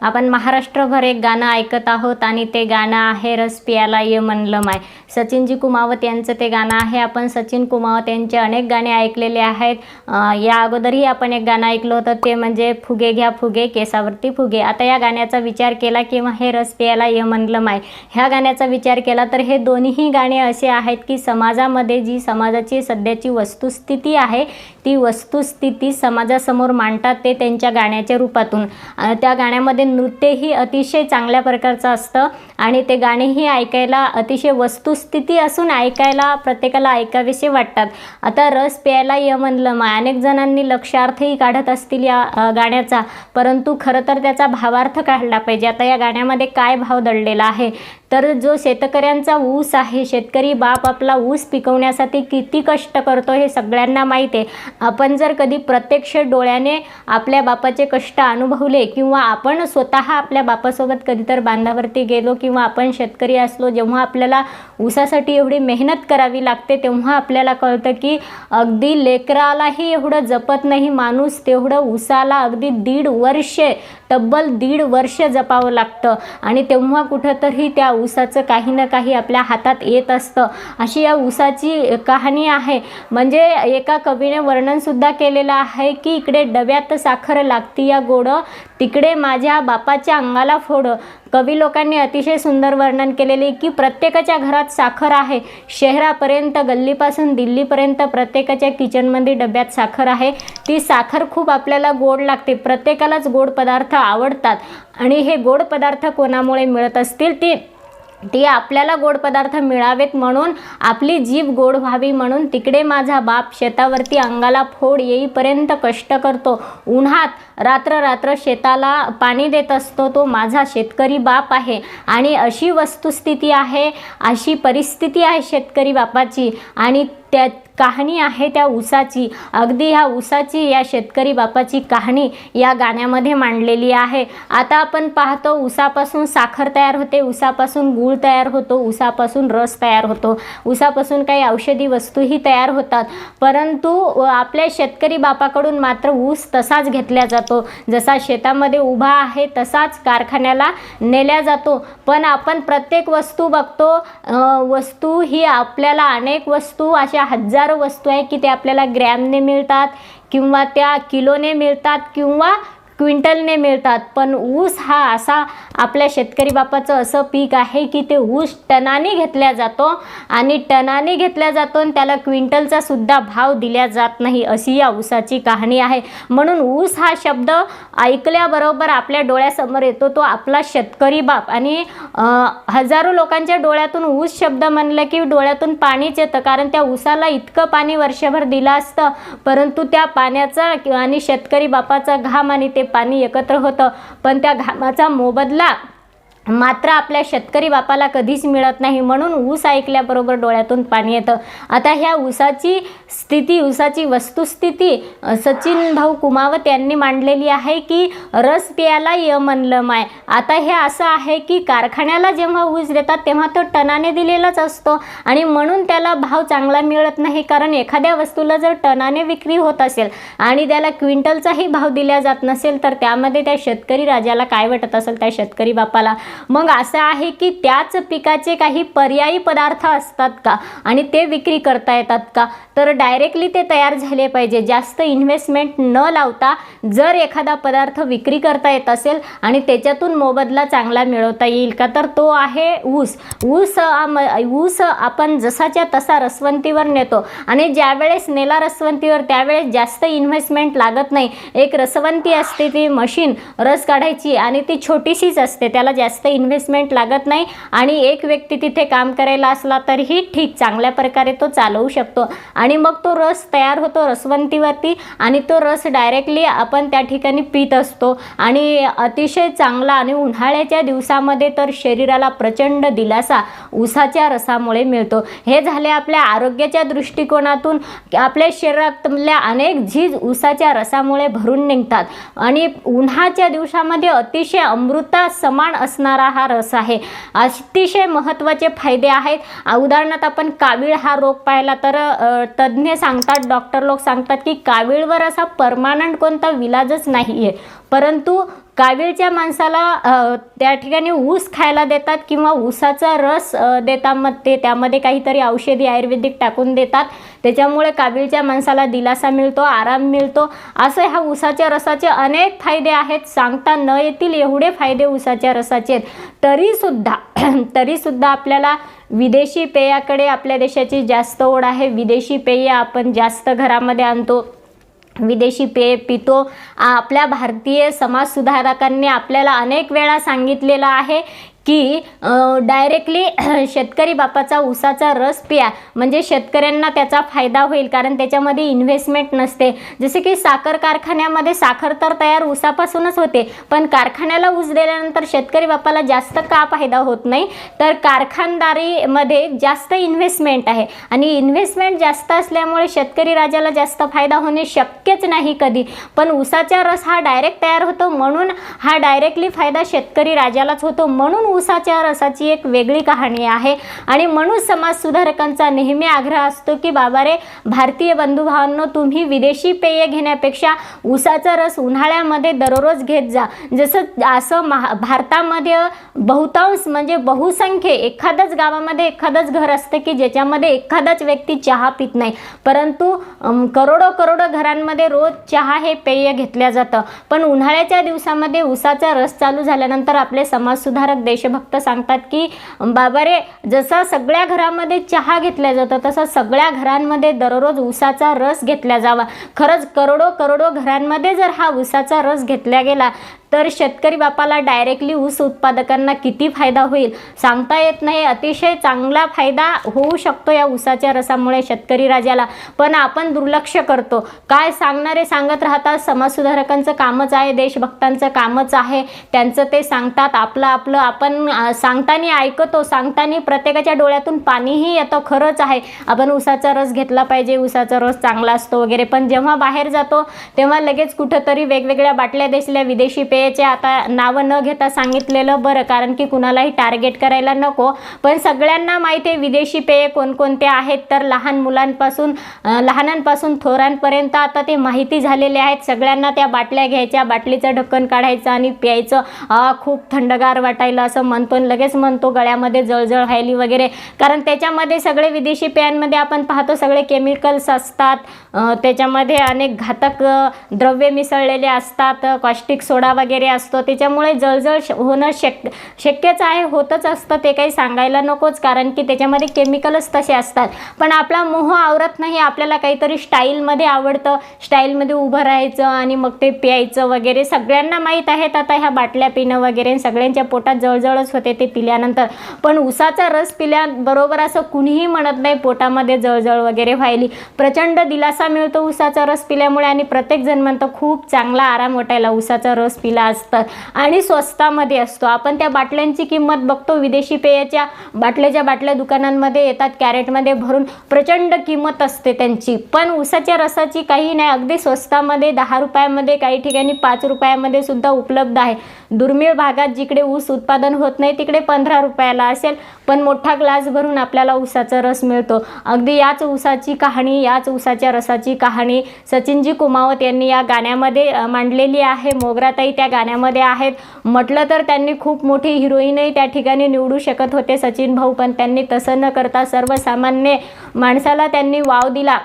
आपण महाराष्ट्रभर एक गाणं ऐकत आहोत आणि ते गाणं आहे रस पियाला ये म्हणलं माय. सचिनजी कुमावत यांचं ते गाणं आहे. आपण सचिन कुमावत यांचे अनेक गाणे ऐकलेले आहेत. या अगोदरही आपण एक गाणं ऐकलं होतं ते म्हणजे फुगे घ्या फुगे केसावरती फुगे. आता या गाण्याचा विचार केला किंवा हे रस पियाला ये म्हणलं माय. ह्या गाण्याचा विचार केला तर हे दोन्हीही गाणे असे आहेत की समाजामध्ये जी समाजाची सध्याची वस्तुस्थिती आहे ती वस्तुस्थिती समाजासमोर मांडतात ते त्यांच्या गाण्याच्या रूपातून. त्या गाण्यामध्ये नृत्यही अतिशय चांगल्या प्रकारचं असतं. आणि ते गाणेही ऐकायला अतिशय वस्तुस्थिती असून ऐकायला प्रत्येकाला ऐकावेसे वाटतात. आता रस प्यायला ये म्हणलं मग अनेक जणांनी लक्षार्थही काढत असतील या गाण्याचा. परंतु खरं तर त्याचा भावार्थ काढला पाहिजे. आता या गाण्यामध्ये काय भाव दडलेला आहे? तर जो शेतकऱ्यांचा ऊस आहे शेतकरी बाप आपला ऊस पिकवण्यासाठी किती कष्ट करतो हे सगळ्यांना माहीत आहे. आपण जर कधी प्रत्यक्ष डोळ्याने आपल्या बापाचे कष्ट अनुभवले किंवा आपण स्वतः आपल्या बापासोबत कधी तर बांधावरती गेलो किंवा आपण शेतकरी असलो जेव्हा आपल्याला ऊसासाठी एवढी मेहनत करावी लागते तेव्हा आपल्याला कळतं की अगदी लेकरालाही एवढं जपत नाही माणूस तेवढं ऊसाला अगदी दीड वर्षे तब्बल दीड वर्ष जपावं लागतं. आणि तेव्हा कुठंतरी त्या ऊसाचं काही ना काही आपल्या हातात येत असतं. अशी या ऊसाची कहाणी आहे. म्हणजे एका कवीने वर्णनसुद्धा केलेलं आहे की इकडे डब्यात साखर लागती या गोडं तिकडे माझ्या बापाच्या अंगाला फोडं. कवी लोकांनी अतिशय सुंदर वर्णन केलेले की प्रत्येकाच्या घरात साखर आहे. शहरापर्यंत गल्लीपासून दिल्लीपर्यंत प्रत्येकाच्या किचनमध्ये डब्यात साखर आहे. ती साखर खूप आपल्याला गोड लागते. प्रत्येकालाच गोड पदार्थ आवडतात. आणि हे गोड पदार्थ कोणामुळे मिळत असतील ती ती आपल्याला गोड पदार्थ मिळावेत म्हणून आपली जीभ गोड व्हावी म्हणून तिकडे माझा बाप शेतावरती अंगाला फोड येईपर्यंत कष्ट करतो. उन्हात रात्र रात्र शेताला पाणी देत असतो. तो माझा शेतकरी बाप आहे आणि अशी वस्तुस्थिती आहे अशी परिस्थिती आहे शेतकरी बापाची. आणि त्या कहाणी आहे त्या ऊसाची अगदी ह्या ऊसाची या शेतकरी बापाची कहाणी या गाण्यामध्ये मांडलेली आहे. आता आपण पाहतो ऊसापासून साखर तयार होते ऊसापासून गूळ तयार होतो ऊसापासून रस तयार होतो. ऊसापासून काही औषधी वस्तूही तयार होतात. परंतु आपल्या शेतकरी बापाकडून मात्र ऊस तसाच घेतला जातो. जसा शेतामध्ये उभा आहे तसाच कारखान्याला नेल्या जातो. पण आपण प्रत्येक वस्तू बघतो वस्तू ही आपल्याला अनेक वस्तू अशा हजार वस्तू आहे की ते आपल्याला ग्रॅमने मिळतात किंवा त्या किलोने मिळतात किंवा क्विंटलने मिळतात. पण ऊस हा असा आपल्या शेतकरी बापाचं असं पीक आहे की ते ऊस टनाने घेतल्या जातो आणि टनाने घेतल्या जातो आणि त्याला क्विंटलचा सुद्धा भाव दिल्या जात नाही अशी या ऊसाची कहाणी आहे. म्हणून ऊस हा शब्द ऐकल्याबरोबर आपल्या डोळ्यासमोर येतो तो आपला शेतकरी बाप. आणि हजारो लोकांच्या डोळ्यातून ऊस शब्द म्हणलं की डोळ्यातून पाणीच येतं. कारण त्या ऊसाला इतकं पाणी वर्षभर दिलं असतं परंतु त्या पाण्याचा किंवा आणि शेतकरी बापाचा घाम आणि ते पाणी एकत्र होतं. पण त्या घामाचा मोबदला मात्र आपल्या शेतकरी बापाला कधीच मिळत नाही म्हणून ऊस ऐकल्याबरोबर डोळ्यातून पाणी येतं. आता ह्या ऊसाची स्थिती ऊसाची वस्तुस्थिती सचिन भाऊ कुमावत यांनी मांडलेली आहे की रस प्यायला य म्हणलं माय. आता हे असं आहे की कारखान्याला जेव्हा ऊस देतात तेव्हा तो टनाने दिलेलाच असतो आणि म्हणून त्याला भाव चांगला मिळत नाही कारण एखाद्या वस्तूला जर टनाने विक्री होत असेल आणि त्याला क्विंटलचाही भाव दिला जात नसेल तर त्यामध्ये त्या शेतकरी राजाला काय वाटत असेल? त्या शेतकरी बापाला? मग असं आहे की त्याच पिकाचे काही पर्यायी पदार्थ असतात का? आणि ते विक्री करता येतात का? तर डायरेक्टली ते तयार झाले पाहिजे. जास्त इन्व्हेस्टमेंट न लावता जर एखादा पदार्थ विक्री करता येत असेल आणि त्याच्यातून मोबदला चांगला मिळवता येईल का? तर तो आहे ऊस. ऊस ऊस आपण जसाच्या तसा रसवंतीवर नेतो. आणि ज्यावेळेस नेला रसवंतीवर त्यावेळेस जास्त इन्व्हेस्टमेंट लागत नाही. एक रसवंती असते ती मशीन रस काढायची आणि ती छोटीशीच असते. त्याला जास्त इन्व्हेस्टमेंट लागत नाही आणि एक व्यक्ती तिथे काम करायला असला तरीही ठीक चांगल्या प्रकारे तो चालवू शकतो. आणि मग तो रस तयार होतो रसवंतीवरती आणि तो रस डायरेक्टली आपण त्या ठिकाणी पित असतो. आणि अतिशय चांगला आणि उन्हाळ्याच्या दिवसामध्ये तर शरीराला प्रचंड दिलासा उसाच्या रसामुळे मिळतो. हे झाले आपल्या आरोग्याच्या दृष्टिकोनातून. आपल्या शरीरातल्या अनेक झीज उसाच्या रसामुळे भरून निघतात. आणि उन्हाच्या दिवसामध्ये अतिशय अमृता समान असणार असणारा हा रस आहे. अतिशय महत्त्वाचे फायदे आहेत. उदाहरणार्थ आपण कावीळ हा रोग पाहिला तर तज्ज्ञ सांगतात डॉक्टर लोक सांगतात की कावीळवर असा परमानंट कोणता विलाजच नाही आहे परंतु कावीळच्या माणसाला त्या ठिकाणी ऊस खायला देतात किंवा ऊसाचा रस देतात मग ते त्यामध्ये काहीतरी औषधी आयुर्वेदिक टाकून देतात. त्याच्यामुळे कावीळच्या माणसाला दिलासा मिळतो आराम मिळतो. असे ह्या ऊसाच्या रसाचे अनेक फायदे आहेत. सांगता न येतील एवढे फायदे ऊसाच्या रसाचे आहेत. तरीसुद्धा तरीसुद्धा आपल्याला विदेशी पेयाकडे आपल्या देशाची जास्त ओढ आहे. विदेशी पेय आपण जास्त घरामध्ये आणतो. विदेशी पेय पितो आपल्या भारतीय समाजसुधारकांनी आपल्याला अनेक वेळा सांगितलेलं आहे की डायरेक्टली शेतकरी बापाचा ऊसाचा रस प्या. म्हणजे शेतकऱ्यांना त्याचा फायदा होईल कारण त्याच्यामध्ये इन्व्हेस्टमेंट नसते. जसे की साखर कारखान्यामध्ये साखर तर तयार ऊसापासूनच होते पण कारखान्याला ऊस दिल्यानंतर शेतकरी बापाला जास्त का फायदा होत नाही? तर कारखानदारीमध्ये जास्त इन्व्हेस्टमेंट आहे. आणि इन्व्हेस्टमेंट जास्त असल्यामुळे शेतकरी राजाला जास्त फायदा होणे शक्यच नाही कधी. पण ऊसाचा रस हा डायरेक्ट तयार होतो म्हणून हा डायरेक्टली फायदा शेतकरी राजालाच होतो. म्हणून उसाच्या रसाची एक वेगळी कहाणी आहे. आणि म्हणून समाज सुधारकांचा नेहमी आग्रह असतो की बाबा रे भारतीय बंधुभावांनो तुम्ही विदेशी पेय घेण्यापेक्षा उसाचा रस उन्हाळ्यामध्ये दररोज घेत जा. जसं असं महा भारतामध्ये बहुतांश म्हणजे बहुसंख्य एखादंच गावामध्ये एखादंच घर असतं की ज्याच्यामध्ये एखादाच व्यक्ती चहा पित नाही. परंतु करोडो करोडो घरांमध्ये रोज चहा हे पेय घेतल्या जातं. पण उन्हाळ्याच्या दिवसामध्ये उसाचा रस चालू झाल्यानंतर आपले समाजसुधारक देशभक्त सांगतात की बाबा रे जसा सगळ्या घरामध्ये चहा घेतला जातो तसं सगळ्या घरांमध्ये दररोज उसाचा रस घेतला जावा. खरंच करोडो करोडो घरांमध्ये जर हा उसाचा रस घेतला गेला तर शेतकरी बापाला डायरेक्टली ऊस उत्पादकांना किती फायदा होईल? सांगता येत नाही. अतिशय चांगला फायदा होऊ शकतो या ऊसाच्या रसामुळे शेतकरी राजाला. पण आपण दुर्लक्ष करतो. काय सांगणारे सांगत राहतात? समाजसुधारकांचं कामच आहे देशभक्तांचं कामच आहे. त्यांचं ते सांगतात. आपलं आपलं आपण सांगताना ऐकतो. सांगताना प्रत्येकाच्या डोळ्यातून पाणीही येतं. खरंच आहे. आपण ऊसाचा रस घेतला पाहिजे. ऊसाचा रस चांगला असतो वगैरे. पण जेव्हा बाहेर जातो तेव्हा लगेच कुठंतरी वेगवेगळ्या बाटल्या दिसल्या विदेशी पेयचे आता नावं न घेता सांगितलेलं बरं कारण की कुणालाही टार्गेट करायला नको. पण सगळ्यांना माहिती आहे विदेशी पेय कोणकोणते आहेत तर लहान मुलांपासून लहानांपासून थोरांपर्यंत आता ते माहिती झालेले आहेत. सगळ्यांना त्या बाटल्या घ्यायच्या बाटलीचं ढक्कन काढायचं आणि प्यायचं. खूप थंडगार वाटायला असं म्हणतो पण लगेच म्हणतो गळ्यामध्ये जळजळ व्हायली वगैरे. कारण त्याच्यामध्ये सगळे विदेशी पेयांमध्ये आपण पाहतो सगळे केमिकल्स असतात. त्याच्यामध्ये अनेक घातक द्रव्य द्रव्ये मिसळलेले असतात. कॉस्टिक सोडा वगैरे वगैरे असतो. त्याच्यामुळे जळजळ होणं शक्य शक्यच आहे होतच असतं. ते काही सांगायला नकोच कारण की त्याच्यामध्ये केमिकलच तसे असतात. पण आपला मोह आवरत नाही आपल्याला काहीतरी स्टाईलमध्ये आवडतं. स्टाईलमध्ये उभं राहायचं आणि मग ते प्यायचं वगैरे. सगळ्यांना माहीत आहेत आता ह्या बाटल्या पिणं वगैरे. सगळ्यांच्या पोटात जळजळच होते ते पिल्यानंतर. पण उसाचा रस पिल्याबरोबर असं कुणीही म्हणत नाही पोटामध्ये जळजळ वगैरे व्हायली. प्रचंड दिलासा मिळतो उसाचा रस पिल्यामुळे आणि प्रत्येक जण म्हणतो खूप चांगला आराम वाटायला उसाचा रस पिला असतात आणि स्वस्तामध्ये असतो. आपण त्या बाटल्यांची किंमत बघतो. विदेशी पेयाच्या बाटल्याच्या बाटल्या दुकानांमध्ये येतात. कॅरेटमध्ये भरून प्रचंड किंमत असते त्यांची. पण उसाच्या रसाची काही नाही. अगदी स्वस्तामध्ये दहा रुपयामध्ये काही ठिकाणी पाच रुपयामध्ये सुद्धा उपलब्ध आहे. दुर्मिळ भागात जिकडे ऊस उत्पादन होत नाही तिकडे पंधरा रुपयाला असेल. पण मोठा ग्लास भरून आपल्याला ऊसाचा रस मिळतो. अगदी याच ऊसाची कहाणी याच ऊसाच्या रसाची कहाणी सचिनजी कुमावत यांनी या गाण्यामध्ये मांडलेली आहे. मोगराताई त्या गाण्यामध्ये आहेत. म्हटलं तर त्यांनी खूप मोठी हिरोईनही त्या ठिकाणी निवडू शकत होते. सचिन भाऊ पण त्यांनी तसं न करता सर्वसामान्य माणसाला त्यांनी वाव दिला.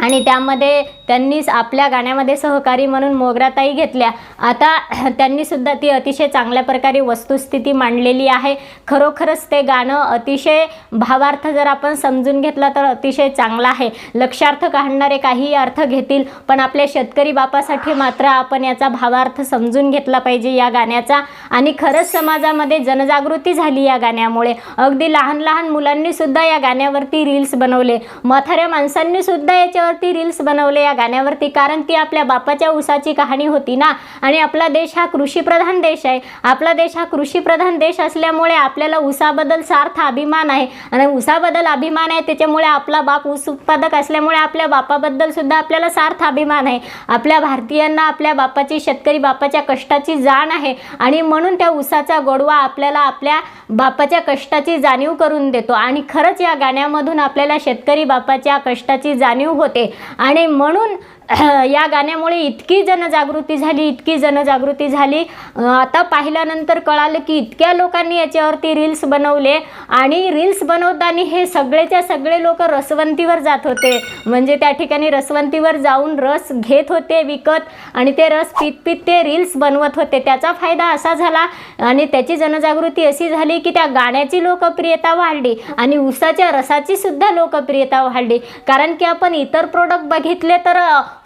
आणि त्यामध्ये त्यांनीच आपल्या गाण्यामध्ये सहकारी म्हणून मोगराताई घेतल्या. आता त्यांनीसुद्धा ती अतिशय चांगल्या प्रकारे वस्तुस्थिती मांडलेली आहे. खरोखरच ते गाणं अतिशय भावार्थ जर आपण समजून घेतला तर अतिशय चांगला आहे. लक्षार्थ काढणारे काही अर्थ घेतील पण आपल्या शेतकरी बापासाठी मात्र आपण याचा भावार्थ समजून घेतला पाहिजे या गाण्याचा. आणि खरंच समाजामध्ये जनजागृती झाली या गाण्यामुळे. अगदी लहान लहान मुलांनीसुद्धा या गाण्यावरती रील्स बनवले. म्हाताऱ्या माणसांनीसुद्धा याच्यावर याच्यावरती रील्स बनवले या गाण्यावरती. कारण ती आपल्या बापाच्या ऊसाची कहाणी होती ना. आणि आपला देश हा कृषीप्रधान देश आहे. आपला देश हा कृषीप्रधान देश असल्यामुळे आपल्याला ऊसाबद्दल सार्थ अभिमान आहे. आणि ऊसाबद्दल अभिमान आहे त्याच्यामुळे आपला बाप ऊस उत्पादक असल्यामुळे आपल्या बापाबद्दल सुद्धा आपल्याला सार्थ अभिमान आहे. आपल्या भारतीयांना आपल्या बापाची शेतकरी बापाच्या कष्टाची जाण आहे. आणि म्हणून त्या ऊसाचा गोडवा आपल्याला आपल्या बापाच्या कष्टाची जाणीव करून देतो. आणि खरंच या गाण्यामधून आपल्याला शेतकरी बापाच्या कष्टाची जाणीव होते. आणि म्हणून या गाण्यामुळे इतकी जनजागृती झाली इतकी जनजागृती झाली. आता पाहिल्यानंतर कळालं की इतक्या लोकांनी याच्यावरती रील्स बनवले आणि रील्स बनवताना हे सगळेच्या सगळे लोक रसवंतीवर जात होते. म्हणजे त्या ठिकाणी रसवंतीवर जाऊन रस घेत होते विकत आणि ते रस पित पित ते रील्स बनवत होते. त्याचा फायदा असा झाला आणि त्याची जनजागृती अशी झाली की त्या गाण्याची लोकप्रियता वाढली आणि ऊसाच्या रसाची सुद्धा लोकप्रियता वाढली. कारण की आपण इतर प्रोडक्ट बघितले तर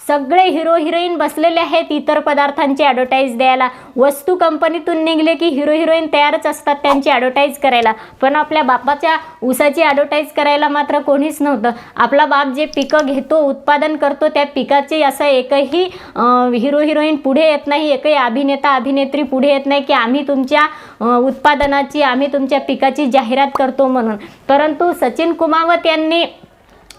सगळे हिरो हिरोईन बसलेले आहेत इतर पदार्थांची ॲडव्हर्टाईज द्यायला. वस्तू कंपनीतून निघले की हिरो हिरोईन तयारच असतात त्यांची ॲडव्हर्टाईज करायला. पण आपल्या बापाच्या ऊसाची ॲडव्हर्टाईज करायला मात्र कोणीच नव्हतं. आपला बाप जे पिकं घेतो उत्पादन करतो त्या पिकाचे असं एकही हिरो हिरोईन पुढे येत नाही एकही अभिनेता अभिनेत्री पुढे येत नाही की आम्ही तुमच्या उत्पादनाची आम्ही तुमच्या पिकाची जाहिरात करतो म्हणून. परंतु सचिन कुमावत यांनी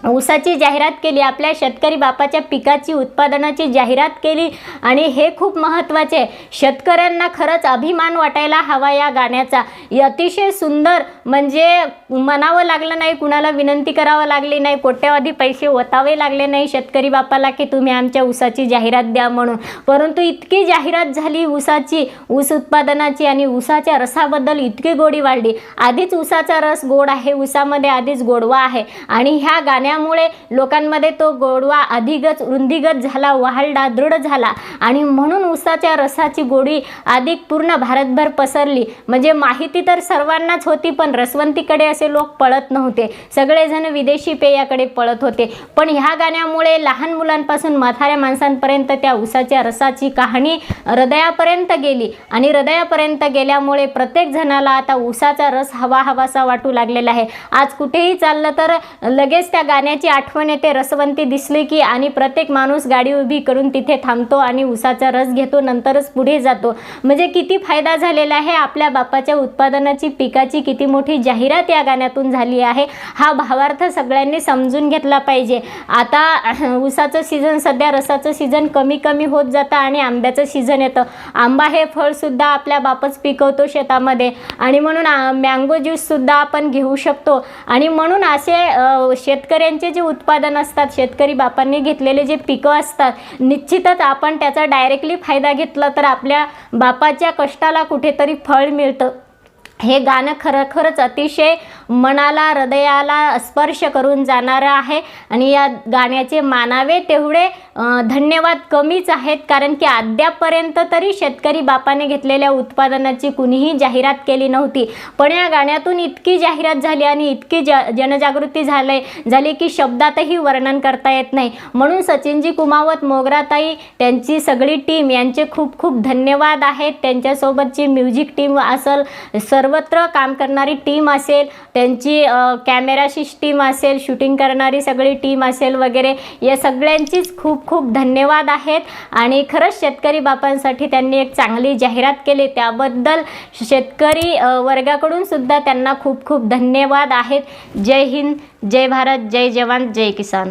ऊसाची जाहिरात केली आपल्या शेतकरी बापाच्या पिकाची उत्पादनाची जाहिरात केली आणि हे खूप महत्त्वाचे आहे. शेतकऱ्यांना खरंच अभिमान वाटायला हवा या गाण्याचा. अतिशय सुंदर म्हणजे म्हणावं लागलं नाही कुणाला विनंती करावं लागली नाही कोट्यावधी पैसे ओतावे लागले नाही शेतकरी बापाला की तुम्ही आमच्या ऊसाची जाहिरात द्या म्हणून. परंतु इतकी जाहिरात झाली ऊसाची ऊस उत्पादनाची आणि ऊसाच्या रसाबद्दल इतकी गोडी वाढली. आधीच ऊसाचा रस गोड आहे ऊसामध्ये आधीच गोडवा आहे आणि ह्या गाण्यामुळे लोकांमध्ये तो गोडवा अधिकच रुंदीगत झाला वाहलडा दृढ झाला आणि म्हणून उसाच्या रसाची गोडी अधिक पूर्ण भारतभर पसरली. म्हणजे माहिती तर सर्वांनाच होती पण रसवंतीकडे असे लोक पळत नव्हते. सगळेजण विदेशी पेयाकडे पळत होते. पण ह्या गाण्यामुळे लहान मुलांपासून म्हाताऱ्या माणसांपर्यंत त्या उसाच्या रसाची कहाणी हृदयापर्यंत गेली आणि हृदयापर्यंत गेल्यामुळे प्रत्येक जणाला आता उसाचा रस हवा हवासा वाटू लागलेला आहे. आज कुठेही चाललं तर लगेच त्या गाण्याची आठवण येते. रसवंती दिसली की आणि प्रत्येक माणूस गाडी उभी करून तिथे थांबतो आणि उसाचा रस घेतो नंतरच पुढे जातो. म्हणजे किती फायदा झालेला आहे? आपल्या बापाच्या उत्पादनाची पिकाची किती मोठी जाहिरात या गाण्यातून झाली आहे? हा भावार्थ सगळ्यांनी समजून घेतला पाहिजे. आता ऊसाचं सीझन सध्या रसाचं सीझन कमी कमी होत जातं आणि आंब्याचं सीझन येतं. आंबा हे फळसुद्धा आपल्या बापच पिकवतो शेतामध्ये. आणि म्हणून मँगो ज्यूससुद्धा आपण घेऊ शकतो. आणि म्हणून असे शेतकरी शेतकऱ्यांचे जे उत्पादन असतात शेतकरी बापांनी घेतलेले जे पिकं असतात निश्चितच आपण त्याचा डायरेक्टली फायदा घेतला तर आपल्या बापाच्या कष्टाला कुठेतरी फळ मिळतं. हे गाणं खरोखरच अतिशय मनाला हृदयाला स्पर्श करून जाणारं आहे. आणि या गाण्याचे मानावे तेवढे धन्यवाद कमीच आहेत. कारण की अद्यापपर्यंत तरी शेतकरी बापाने घेतलेल्या उत्पादनाची कुणीही जाहिरात केली नव्हती. पण या गाण्यातून इतकी जाहिरात झाली आणि इतकी ज जनजागृती झाली झाली की शब्दातही वर्णन करता येत नाही. म्हणून सचिनजी कुमावत मोगराताई त्यांची सगळी टीम यांचे खूप खूप धन्यवाद आहेत. त्यांच्यासोबतची म्युझिक टीम असेल सर्वत्र काम करणारी टीम असेल. त्यांची कॅमेरा कॅमेराची असेल शूटिंग करणारी सगळी टीम असेल वगैरे या सगळ्यांचीच खूप खूप धन्यवाद आहेत. आणि खरंच शेतकरी बापांसाठी त्यांनी एक चांगली जाहिरात केली. त्याबद्दल शेतकरी वर्गाकडून सुद्धा त्यांना खूप खूप धन्यवाद आहेत. जय हिंद जय भारत जय जवान जय किसान.